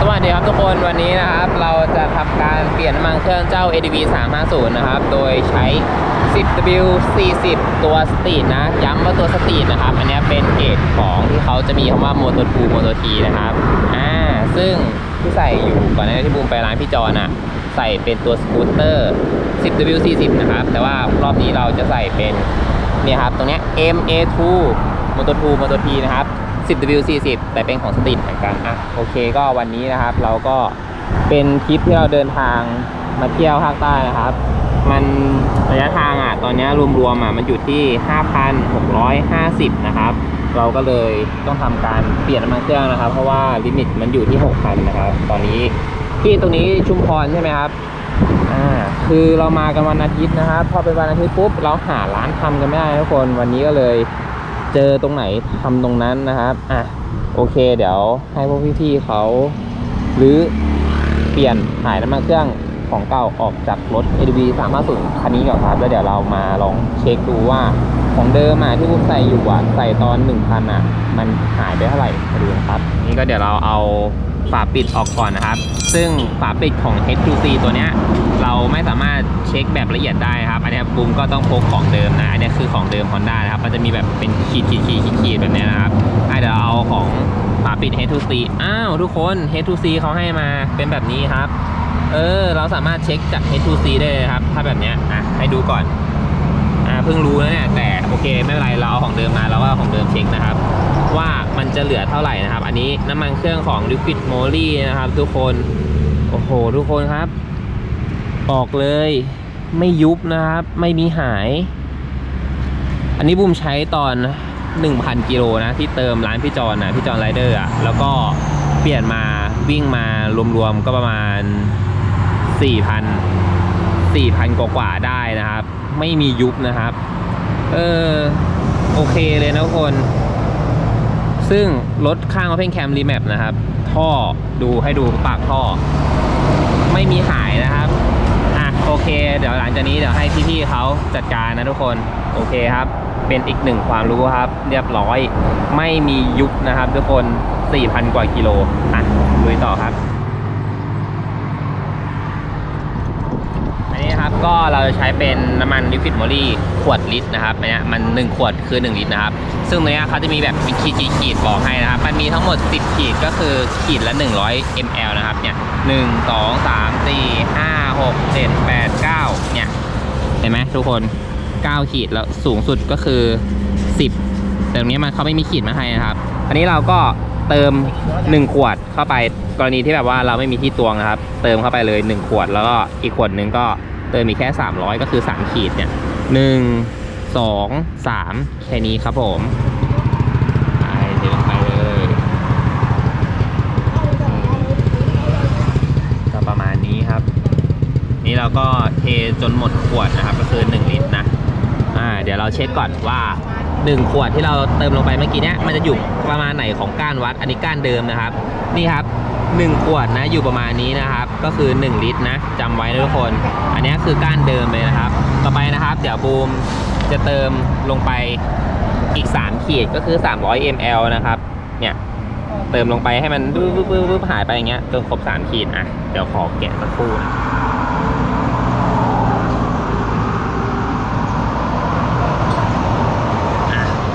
สวัสดีครับทุกคนวันนี้นะครับ เราจะทำการเปลี่ยนน้ำมันเครื่องเจ้า ADV 350 นะครับ โดยใช้ 10W 40 ตัวสตรีทนะ ย้ำว่าตัวสตรีทนะครับ อันนี้เป็นเกรดของที่เขาจะมีคำว่า Moto 2 Moto T นะครับ อ่า ซึ่งที่ใส่อยู่ก่อนหน้านี้ที่บูมไปร้านพี่จอนอะใส่เป็นตัวสกูตเตอร์ 10W 40 นะครับ แต่ว่ารอบนี้เราจะใส่เป็นเนี่ยครับ ตรงเนี้ย MA2 Moto 2 Moto T นะครับ 10W 40 แต่เป็นของสตรีทเหมือนกันอะโอเคก็วันนี้นะครับ เราก็เป็นทริปที่เราเดินทางมาเที่ยวภาคใต้นะครับ มันระยะทางอะตอนนี้รวมๆอะมันอยู่ที่ 5,650 นะครับ เราก็เลยต้องทำการเปลี่ยนน้ำมันเครื่องนะครับ เพราะว่าลิมิตมันอยู่ที่ 6,000 นะครับ ตอนนี้ที่ตรงนี้ชุมพรใช่ไหมครับอ่าคือเรามากันวันอาทิตย์นะครับ พอเป็นวันอาทิตย์ปุ๊บเราหาร้านทำกันไม่ได้ทุกคนวันนี้ก็เลย จอตรงไหนทำตรงนั้นนะครับ อะ โอเค เดี๋ยวให้พวกพี่ๆเขาหรือเปลี่ยนถ่ายน้ำมันเครื่องของเก่าออกจากรถ ADV 350คันนี้ก่อนครับ แล้วเดี๋ยวเรามาลองเช็คดูว่าของเดิมอะที่ผมใส่อยู่อะใส่ตอน 1,000อะ มันหายไปเท่าไหร่มาดูนะครับ นี่ก็เดี๋ยวเราเอา ฝาปิดออกก่อนนะครับ ซึ่งฝาปิดของ H2C ตัวเนี้ยเราไม่สามารถเช็คแบบละเอียดได้ครับ อันนี้ยบูมก็ต้องพกของเดิมนะ อันนี้คือของเดิม Honda นะครับ มันจะมีแบบเป็นขีดขีดขีดขีดขีดแบบนี้นะครับเดี๋ยวเราเอาของฝาปิด H2C อ้าวทุกคน H2C เขาให้มาเป็นแบบนี้ครับ เออ เราสามารถเช็คจาก H2C ได้เลยครับ ถ้าแบบนี้อะให้ดูก่อน พิ่งรู้นะเนี่ยแต่โอเคไม่เป็นไรเราเอาของเดิมมาเราก็เอาของเดิมเช็คนะครับ ว่ามันจะเหลือเท่าไหร่นะครับ อันนี้น้ำมันเครื่องของ Liquid Moly นะครับ ทุกคนโอ้โหทุกคนครับบอกเลยไม่ยุบนะครับ ไม่มีหาย อันนี้บูมใช้ตอน 1,000 กิโลนะ ที่เติมร้านพี่จอนนะพี่จอนไรเดอร์อะแล้วก็เปลี่ยนมาวิ่งมารวมๆก็ประมาณ 4,000 4,000 กว่าๆได้นะครับไม่มียุบนะครับ เออโอเคเลยนะทุกคน ซึ่งรถข้าง Open Cam Remap นะครับ ท่อดูให้ดูปากท่อ ไม่มีหายนะครับอะโอเค เดี๋ยวหลังจากนี้เดี๋ยวให้พี่ๆเขาจัดการนะทุกคน โอเคครับ เป็นอีกหนึ่งความรู้ครับ เรียบร้อย ไม่มียุบนะครับทุกคน 4,000 กว่ากิโลอะลุยต่อครับ อันนี้นะครับ ก็เราจะใช้เป็นน้ำมันลิควิดมอลี่ขวดลิตรนะครับอันเนี้ยมัน 1 ขวดคือ 1 ลิตรนะครับ ซึ่งตรงเนี้ยเขาจะมีแบบเป็นขีดขีดขีดบอกให้นะครับ มันมีทั้งหมด 10 ขีดก็คือขีดละ 100 ml นะครับเนี่ยหนึ่งสองสามสี่ห้าหกเจ็ดแปดเก้าเนี่ยเห็นไหมทุกคน 9 ขีดแล้วสูงสุดก็คือ 10 แต่ตรงนี้มันเขาไม่มีขีดมาให้นะครับ อันนี้เราก็เติม 1 ขวดเข้าไปกรณีที่แบบว่าเราไม่มีที่ตวงนะครับ เติมเข้าไปเลย 1 ขวดแล้วก็อีกขวดนึงก็ เติมมีแค่ 300 ก็คือ 3 ขีดเนี่ย1 2 3แค่นี้ครับผมไปเดินไปเลยก็ประมาณนี้ครับ นี่เราก็เทจนหมดขวดนะครับ ก็คือ 1 ลิตรนะอ่าเดี๋ยวเราเช็คก่อนว่า 1 ขวดที่เราเติมลงไปเมื่อกี้เนี้ยมันจะอยู่ประมาณไหนของก้านวัด อันนี้ก้านเดิมนะครับ นี่ครับ 1 ขวดนะอยู่ประมาณนี้นะครับ ก็คือ 1 ลิตรนะจำไว้นะทุกคน อันนี้คือก้านเดิมเลยนะครับ ต่อไปนะครับ เดี๋ยวบูมจะเติมลงไปอีก 3 ขีดก็คือ 300 ml นะครับ เนี่ย เติมลงไปให้มันปึ๊บปึ๊บปึ๊บปึ๊บหายไปอย่างเงี้ยจนครบ 3 ขีดอะ เดี๋ยวขอแกะสักครู่นะ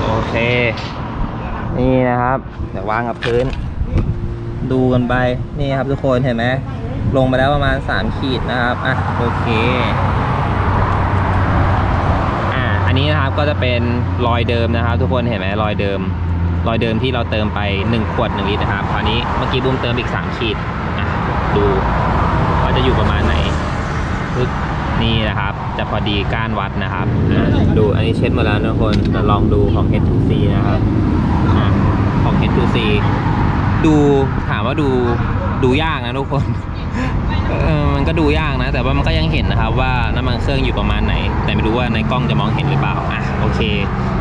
โอ เค นี่นะครับ เดี๋ยววางกับพื้น ดูกันไป นี่ครับทุกคนเห็นไหม ลงไปแล้วประมาณ 3 ขีดนะครับ อะ โอเค อ่า อันนี้นะครับก็จะเป็นรอยเดิมนะครับ ทุกคนเห็นไหมรอยเดิม รอยเดิมที่เราเติมไป 1 ขวด 1 ลิตรนะครับ คราวนี้เมื่อกี้บูมเติมอีก 3 ขีด อะ ดูว่าจะอยู่ประมาณไหน นี่นะครับ จะพอดีก้านวัดนะครับ ดูอันนี้เช็ดหมาแล้วนะทุกคนเดี๋ยวลองดูของ H2C นะครับอของ H2C ดูถามว่าดูดูยากนะทุกคนมันก็ดูยากนะ แต่ว่ามันก็ยังเห็นนะครับ ว่าน้ำมันเครื่องอยู่ประมาณไหน แต่ไม่รู้ว่าในกล้องจะมองเห็นหรือเปล่าอะโอเค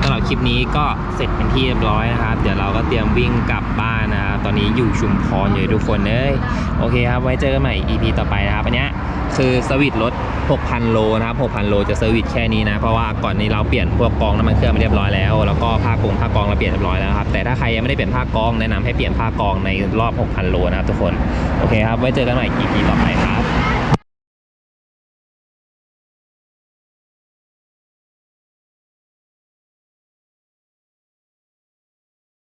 สำหรับคลิปนี้ก็เสร็จเป็นที่เรียบร้อยนะครับ เดี๋ยวเราก็เตรียมวิ่งกลับบ้านนะครับตอนนี้อยู่ชุมพรอยู่ทุกคนเลยโอเคครับ ไว้เจอกันใหม่ EP ต่อไปนะครับอันเนี้ย คือสวิตช์รถ 6,000 โลนะครับ 6,000 โลจะเซอร์วิสแค่นี้นะ เพราะว่าก่อนนี้เราเปลี่ยนพวกกองน้ำมันเครื่องไปเรียบร้อยแล้ว แล้วก็ผ้ากงผ้ากองเราเปลี่ยนเรียบร้อยแล้วครับ แต่ถ้าใครยังไม่ได้เปลี่ยนผ้ากองแนะนำให้เปลี่ยนผ้ากองในรอบ 6,000 โลนะครับทุกคน โอเคครับ ไว้เจอกันใหม่ EP ต่อไปครับ